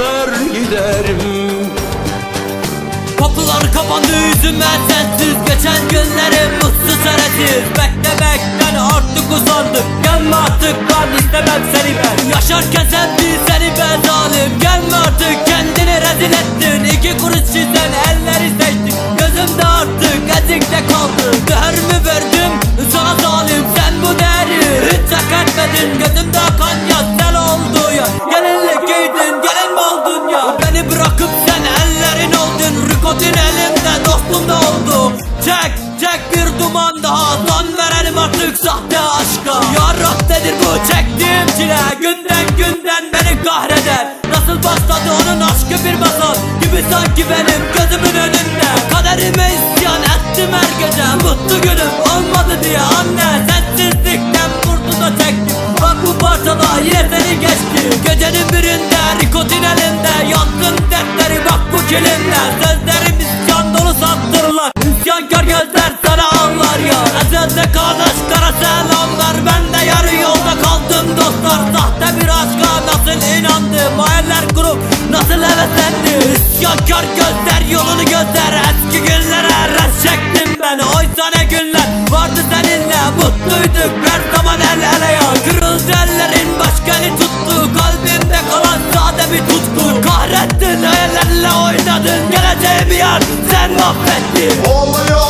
patlar giderim. Kapılar kapandı yüzüme sensiz Geçen günlerim mutsuz çaresiz Beklemekten artık uzandım. Gelme artık ben istemem seni ben. Yaşarken sen bil seni ben zalim. Gelme artık kendini Çek çek bir duman daha. Son verelim artık sahte aşka. Ya Rab'dedir bu? Çektiğim çile Günden günden beni kahreder. Nasıl başladı onun aşkı bir masal Gibi sanki benim gözümün önünde. Kaderime isyan ettim her gece. Mutlu günüm olmadı diye anne. Sensizlikten kurtu da çektim. Bak bu parçada yine seni geçti. Gecenin birinde rikotin elinde. Yaktın dertleri bak bu kilimde Sözlerim İsyankar gözler sana ağlar ya. Ezelde kardeş kara selamlar. Ben de yarı yolda kaldım dostlar. Sahte bir aşka nasıl inandım? Hayaller kurup nasıl heveslendim İsyankar gözler 怎么判定？